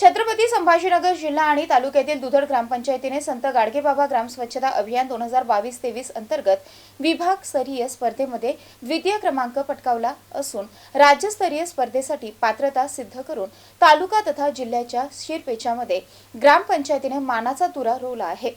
छत्रपती संभाजीनगर जिल्हा आणि तालुक्यातील दुधड ग्रामपंचायतीने संत गाडगेबाबा ग्राम स्वच्छता अभियान दोन हजार बावीस तेवीस अंतर्गत विभागस्तरीय स्पर्धेमध्ये द्वितीय क्रमांक पटकावला असून राज्यस्तरीय स्पर्धेसाठी पात्रता सिद्ध करून तालुका तथा जिल्ह्याच्या शिरपेचामध्ये ग्रामपंचायतीने मानाचा तुरा रोवला आहे.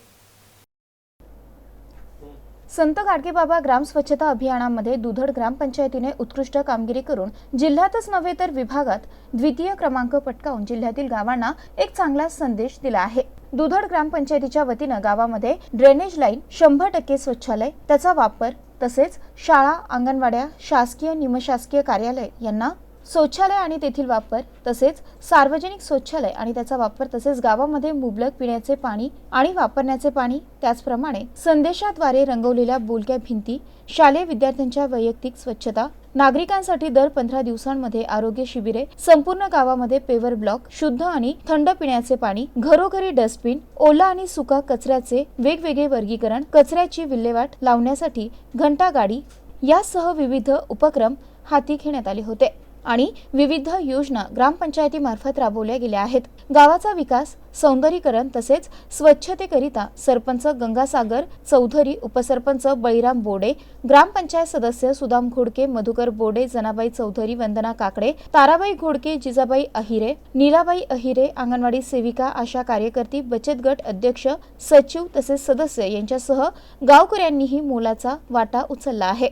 संत गाडगेबाबा ग्राम स्वच्छता अभियानामध्ये दुधड ग्रामपंचायतीने उत्कृष्ट कामगिरी करून जिल्ह्यातच नव्हे तर विभागात द्वितीय क्रमांक पटकावून जिल्ह्यातील गावांना एक चांगला संदेश दिला आहे. दुधड ग्रामपंचायतीच्या वतीनं गावामध्ये ड्रेनेज लाईन शंभर टक्के स्वच्छालय त्याचा वापर तसेच शाळा अंगणवाड्या शासकीय निमशासकीय कार्यालय यांना शौचालय आणि तेथील वापर तसेच सार्वजनिक शौचालय आणि त्याचा वापर तसेच गावामध्ये मुबलक पिण्याचे पाणी आणि वापरण्याचे पाणी त्याचप्रमाणे संदेशाद्वारे रंगवलेल्या बोलक्या भिंती शालेय विद्यार्थ्यांच्या वैयक्तिक स्वच्छता नागरिकांसाठी दर पंधरा दिवसांमध्ये आरोग्य शिबिरे संपूर्ण गावामध्ये पेवर ब्लॉक शुद्ध आणि थंड पिण्याचे पाणी घरोघरी डस्टबिन ओला आणि सुका कचऱ्याचे वेगवेगळे वर्गीकरण कचऱ्याची विल्हेवाट लावण्यासाठी घंटा गाडी यासह विविध उपक्रम हाती घेण्यात आले होते. आणि विविध योजना ग्रामपंचायतीमार्फत राबवल्या गेल्या आहेत. गावाचा विकास सौंदर्यीकरण तसेच स्वच्छतेकरिता सरपंच गंगासागर चौधरी उपसरपंच बळीराम बोडे ग्रामपंचायत सदस्य सुदाम घोडके मधुकर बोडे जनाबाई चौधरी वंदना काकडे ताराबाई घोडके जिजाबाई अहिरे नीलाबाई अहिरे अंगणवाडी सेविका आशा कार्यकर्ती बचत गट अध्यक्ष सचिव तसेच सदस्य यांच्यासह गावकऱ्यांनीही मोलाचा वाटा उचलला आहे.